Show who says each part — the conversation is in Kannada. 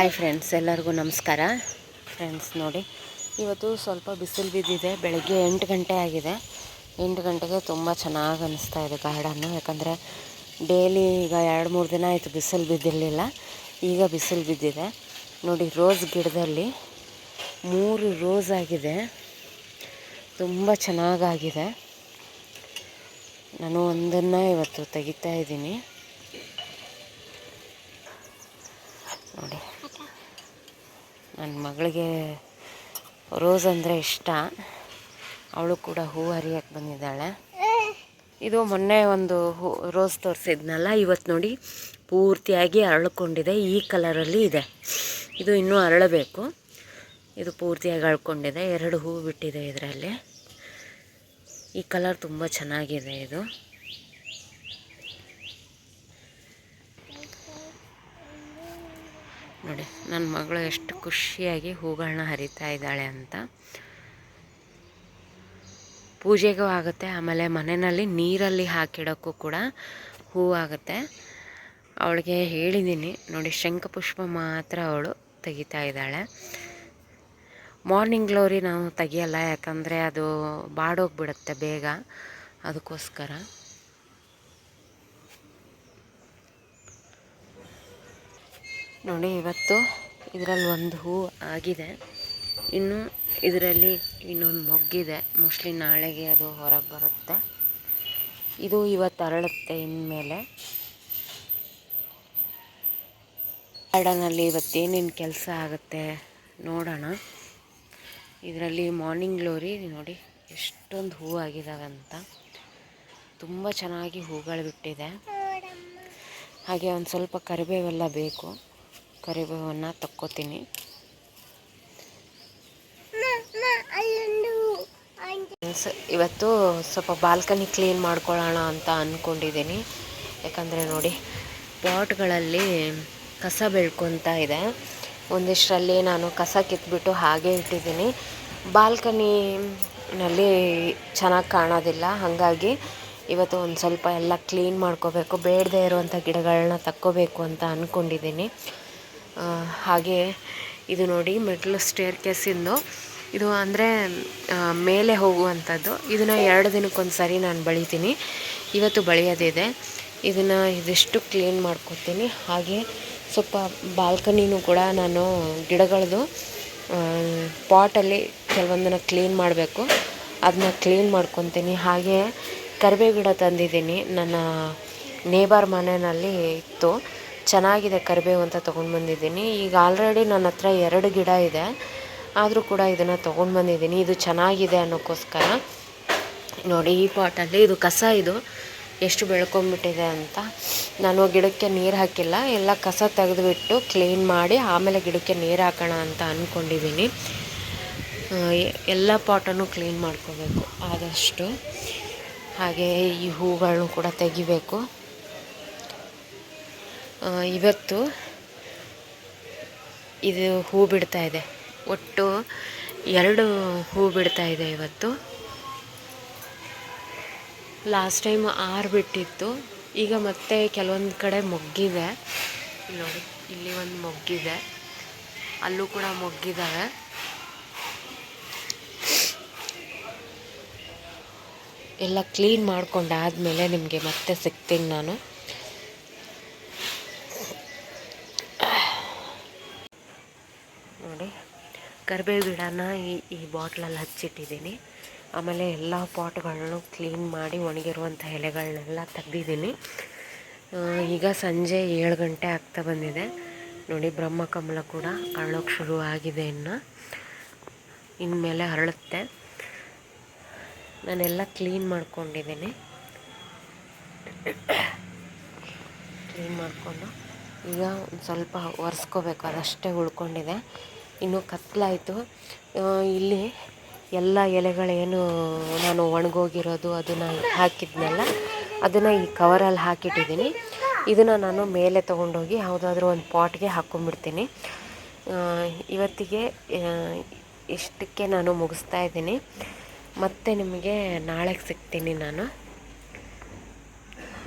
Speaker 1: ಹಾಯ್ ಫ್ರೆಂಡ್ಸ್ ಎಲ್ಲರಿಗೂ ನಮಸ್ಕಾರ. ಫ್ರೆಂಡ್ಸ್ ನೋಡಿ, ಇವತ್ತು ಸ್ವಲ್ಪ ಬಿಸಿಲು ಬಿದ್ದಿದೆ, ಬೆಳಗ್ಗೆ ಎಂಟು ಗಂಟೆ ಆಗಿದೆ. ಎಂಟು ಗಂಟೆಗೆ ತುಂಬ ಚೆನ್ನಾಗಿ ಅನ್ನಿಸ್ತಾ ಇದೆ ಗಾರ್ಡನ್ನು, ಯಾಕಂದರೆ ಡೈಲಿ ಈಗ ಎರಡು, ಮೂರು ದಿನ ಆಯಿತು ಬಿಸಿಲು ಬಿದ್ದಿರಲಿಲ್ಲ. ಈಗ ಬಿಸಿಲು ಬಿದ್ದಿದೆ. ನೋಡಿ, ರೋಸ್ ಗಿಡದಲ್ಲಿ ಮೂರು ರೋಸ್ ಆಗಿದೆ. ತುಂಬ ಚೆನ್ನಾಗಾಗಿದೆ ನಾನು ಒಂದನ್ನು ಇವತ್ತು ತೆಗಿತಾ ಇದ್ದೀನಿ. ನೋಡಿ. ನನ್ನ ಮಗಳಿಗೆ ರೋಸ್ ಅಂದರೆ ಇಷ್ಟ. ಅವಳು ಕೂಡ ಹೂ ಹರಿಯಕ್ಕೆ ಬಂದಿದ್ದಾಳೆ. ಇದು ಮೊನ್ನೆ ಒಂದು ಹೂ ರೋಸ್ ತೋರಿಸಿದ್ನಲ್ಲ ಇವತ್ತು ನೋಡಿ ಪೂರ್ತಿಯಾಗಿ ಅರಳ್ಕೊಂಡಿದೆ, ಈ ಕಲರಲ್ಲಿ ಇದೆ. ಇದು ಇನ್ನೂ ಅರಳಬೇಕು. ಇದು ಪೂರ್ತಿಯಾಗಿ ಅಳ್ಕೊಂಡಿದೆ ಎರಡು ಹೂ ಬಿಟ್ಟಿದೆ ಇದರಲ್ಲಿ. ಈ ಕಲರ್ ತುಂಬ ಚೆನ್ನಾಗಿದೆ ಇದು. ನೋಡಿ ನನ್ನ ಮಗಳು ಎಷ್ಟು ಖುಷಿಯಾಗಿ ಹೂಗಳನ್ನ ಹರಿತಾ ಇದ್ದಾಳೆ ಅಂತ. ಪೂಜೆಗೂ ಆಗುತ್ತೆ, ಆಮೇಲೆ ಮನೆಯಲ್ಲಿ ನೀರಲ್ಲಿ ಹಾಕಿಡೋಕ್ಕೂ ಕೂಡ ಹೂ ಆಗುತ್ತೆ. ಅವಳಿಗೆ ಹೇಳಿದ್ದೀನಿ, ನೋಡಿ, ಶಂಖಪುಷ್ಪ ಮಾತ್ರ ಅವಳು ತೆಗಿತಾ ಇದ್ದಾಳೆ. ಮಾರ್ನಿಂಗ್ ಗ್ಲೋರಿ ನಾವು ತೆಗಿಯಲ್ಲ, ಯಾಕಂದರೆ ಅದು ಬಾಡೋಗ್ಬಿಡುತ್ತೆ ಬೇಗ. ಅದಕ್ಕೋಸ್ಕರ. ನೋಡಿ, ಇವತ್ತು ಇದರಲ್ಲಿ ಒಂದು ಹೂ ಆಗಿದೆ. ಇನ್ನು ಇದರಲ್ಲಿ ಇನ್ನೊಂದು ಮೊಗ್ಗಿದೆ. ಮೋಸ್ಟ್ಲಿ ನಾಳೆಗೆ ಅದು ಹೊರಗೆ ಬರುತ್ತೆ. ಇದು ಇವತ್ತು ಅರಳುತ್ತೆ ಇನ್ಮೇಲೆ. ಗಾರ್ಡನಲ್ಲಿ ಇವತ್ತೇನೇನು ಕೆಲಸ ಆಗುತ್ತೆ ನೋಡೋಣ. ಇದರಲ್ಲಿ ಮಾರ್ನಿಂಗ್ ಗ್ಲೋರಿ ನೋಡಿ, ಎಷ್ಟೊಂದು ಹೂ ಆಗಿದ್ದಾವೆ ಅಂತ. ತುಂಬ ಚೆನ್ನಾಗಿ ಹೂಗಳು ಬಿಟ್ಟಿದೆ. ಹಾಗೆ ಒಂದು ಸ್ವಲ್ಪ ಕರಿಬೇವೆಲ್ಲ ಬೇಕು. ಕರಿಬೇವನ್ನು ತಕ್ಕೋತೀನಿ. ಇವತ್ತು ಸ್ವಲ್ಪ ಬಾಲ್ಕನಿ ಕ್ಲೀನ್ ಮಾಡ್ಕೊಳ್ಳೋಣ ಅಂತ ಅಂದ್ಕೊಂಡಿದ್ದೀನಿ ಯಾಕಂದರೆ ನೋಡಿ ಪಾಟ್ಗಳಲ್ಲಿ ಕಸ ಬೆಳ್ಕೊತಾ ಇದೆ. ಒಂದಿಷ್ಟರಲ್ಲಿ ನಾನು ಕಸ ಕಿತ್ಬಿಟ್ಟು ಹಾಗೆ ಇಟ್ಟಿದ್ದೀನಿ. ಬಾಲ್ಕನಿನಲ್ಲಿ ಚೆನ್ನಾಗಿ ಕಾಣೋದಿಲ್ಲ. ಹಾಗಾಗಿ ಇವತ್ತು ಒಂದು ಸ್ವಲ್ಪ ಎಲ್ಲ ಕ್ಲೀನ್ ಮಾಡ್ಕೋಬೇಕು. ಬೇಡದೇ ಇರುವಂಥ ಗಿಡಗಳನ್ನ ತಕ್ಕೋಬೇಕು ಅಂತ ಅಂದ್ಕೊಂಡಿದ್ದೀನಿ ಹಾಗೆ ಇದು ನೋಡಿ ಮೆಟ್ಲು ಸ್ಟೇರ್ ಕೇಸಿಂದು ಇದು ಅಂದರೆ ಮೇಲೆ ಹೋಗುವಂಥದ್ದು. ಇದನ್ನು ಎರಡು ದಿನಕ್ಕೊಂದು ಸರಿ ನಾನು ಬಳಿತೀನಿ. ಇವತ್ತು ಬಳಿಯೋದಿದೆ. ಇದನ್ನು ಇದಿಷ್ಟು ಕ್ಲೀನ್ ಮಾಡ್ಕೊತೀನಿ ಹಾಗೆ ಸ್ವಲ್ಪ ಬಾಲ್ಕನಿನೂ ಕೂಡ ನಾನು ಗಿಡಗಳದ್ದು ಪಾಟಲ್ಲಿ ಕೆಲವೊಂದನ್ನು ಕ್ಲೀನ್ ಮಾಡಬೇಕು. ಅದನ್ನ ಕ್ಲೀನ್ ಮಾಡ್ಕೊತೀನಿ. ಹಾಗೆ ಕರಿಬೇವು ಗಿಡ ತಂದಿದ್ದೀನಿ. ನನ್ನ ನೇಬರ್ ಮನೆಯಲ್ಲಿ ಇತ್ತು. ಚೆನ್ನಾಗಿದೆ ಕರಿಬೇವು ಅಂತ ತೊಗೊಂಡು ಬಂದಿದ್ದೀನಿ. ಈಗ ಆಲ್ರೆಡಿ ನನ್ನ ಹತ್ರ ಎರಡು ಗಿಡ ಇದೆ. ಆದರೂ ಕೂಡ ಇದನ್ನು ತೊಗೊಂಡು ಬಂದಿದ್ದೀನಿ. ಇದು ಚೆನ್ನಾಗಿದೆ ಅನ್ನೋಕ್ಕೋಸ್ಕರ. ನೋಡಿ, ಈ ಪಾಟಲ್ಲಿ ಇದು ಕಸ ಇದು ಎಷ್ಟು ಬೆಳ್ಕೊಂಬಿಟ್ಟಿದೆ ಅಂತ. ನಾನು ಗಿಡಕ್ಕೆ ನೀರು ಹಾಕಿಲ್ಲ. ಎಲ್ಲ ಕಸ ತೆಗೆದುಬಿಟ್ಟು ಕ್ಲೀನ್ ಮಾಡಿ ಆಮೇಲೆ ಗಿಡಕ್ಕೆ ನೀರು ಹಾಕೋಣ ಅಂತ ಅಂದ್ಕೊಂಡಿದ್ದೀನಿ ಎಲ್ಲ ಪಾಟನ್ನು ಕ್ಲೀನ್ ಮಾಡ್ಕೋಬೇಕು. ಆದಷ್ಟು ಹಾಗೆ ಈ ಹೂಗಳನ್ನು ಕೂಡ ತೆಗಿಬೇಕು. ಇವತ್ತು ಇದು ಹೂ ಬಿಡ್ತಾ ಇದೆ. ಒಟ್ಟು ಎರಡು ಹೂ ಬಿಡ್ತಾ ಇದೆ ಇವತ್ತು. ಲಾಸ್ಟ್ ಟೈಮ್ ಆರು ಬಿಟ್ಟಿತ್ತು. ಈಗ ಮತ್ತೆ ಕೆಲವೊಂದು ಕಡೆ ಮೊಗ್ಗಿದೆ. ನೋಡಿ, ಇಲ್ಲಿ ಒಂದು ಮೊಗ್ಗಿದೆ. ಅಲ್ಲೂ ಕೂಡ ಮೊಗ್ಗಿದ್ದಾವೆ ಎಲ್ಲ ಕ್ಲೀನ್ ಮಾಡ್ಕೊಂಡಾದಮೇಲೆ ನಿಮಗೆ ಮತ್ತೆ ಸಿಗ್ತೀನಿ ನಾನು. ನೋಡಿ, ಕರಿಬೇವು ಗಿಡನ ಈ ಈ ಬಾಟ್ಲಲ್ಲಿ ಹಚ್ಚಿಟ್ಟಿದ್ದೀನಿ. ಆಮೇಲೆ ಎಲ್ಲ ಪಾಟ್ಗಳನ್ನು ಕ್ಲೀನ್ ಮಾಡಿ ಒಣಗಿರುವಂಥ ಎಲೆಗಳನ್ನೆಲ್ಲ ತೆಗ್ದಿದ್ದೀನಿ. ಈಗ ಸಂಜೆ ಏಳು ಗಂಟೆ ಆಗ್ತಾ ಬಂದಿದೆ. ನೋಡಿ ಬ್ರಹ್ಮಕಮಲ ಕೂಡ ಅರಳೋಕ್ಕೆ ಶುರು ಆಗಿದೆ ಇನ್ನು. ಇನ್ಮೇಲೆ ಅರಳುತ್ತೆ. ನಾನೆಲ್ಲ ಕ್ಲೀನ್ ಮಾಡ್ಕೊಂಡಿದ್ದೀನಿ. ಕ್ಲೀನ್ ಮಾಡಿಕೊಂಡು ಈಗ ಒಂದು ಸ್ವಲ್ಪ ಒರೆಸ್ಕೋಬೇಕು, ಅದಷ್ಟೇ ಉಳ್ಕೊಂಡಿದೆ. ಇನ್ನು ಕತ್ಲಾಯಿತು ಇಲ್ಲಿ ಎಲ್ಲ ಎಲೆಗಳೇನು ನಾನು ಒಣಗೋಗಿರೋದು ಅದನ್ನು ಹಾಕಿದ್ನಲ್ಲ, ಅದನ್ನು ಈ ಕವರಲ್ಲಿ ಹಾಕಿಟ್ಟಿದ್ದೀನಿ. ಇದನ್ನು ನಾನು ಮೇಲೆ ತೊಗೊಂಡೋಗಿ ಯಾವುದಾದ್ರೂ ಒಂದು ಪಾಟ್ಗೆ ಹಾಕ್ಕೊಂಡ್ಬಿಡ್ತೀನಿ ಇವತ್ತಿಗೆ ಇಷ್ಟಕ್ಕೆ ನಾನು ಮುಗಿಸ್ತಾ ಇದ್ದೀನಿ. ಮತ್ತೆ ನಿಮಗೆ ನಾಳೆಗೆ ಸಿಗ್ತೀನಿ ನಾನು.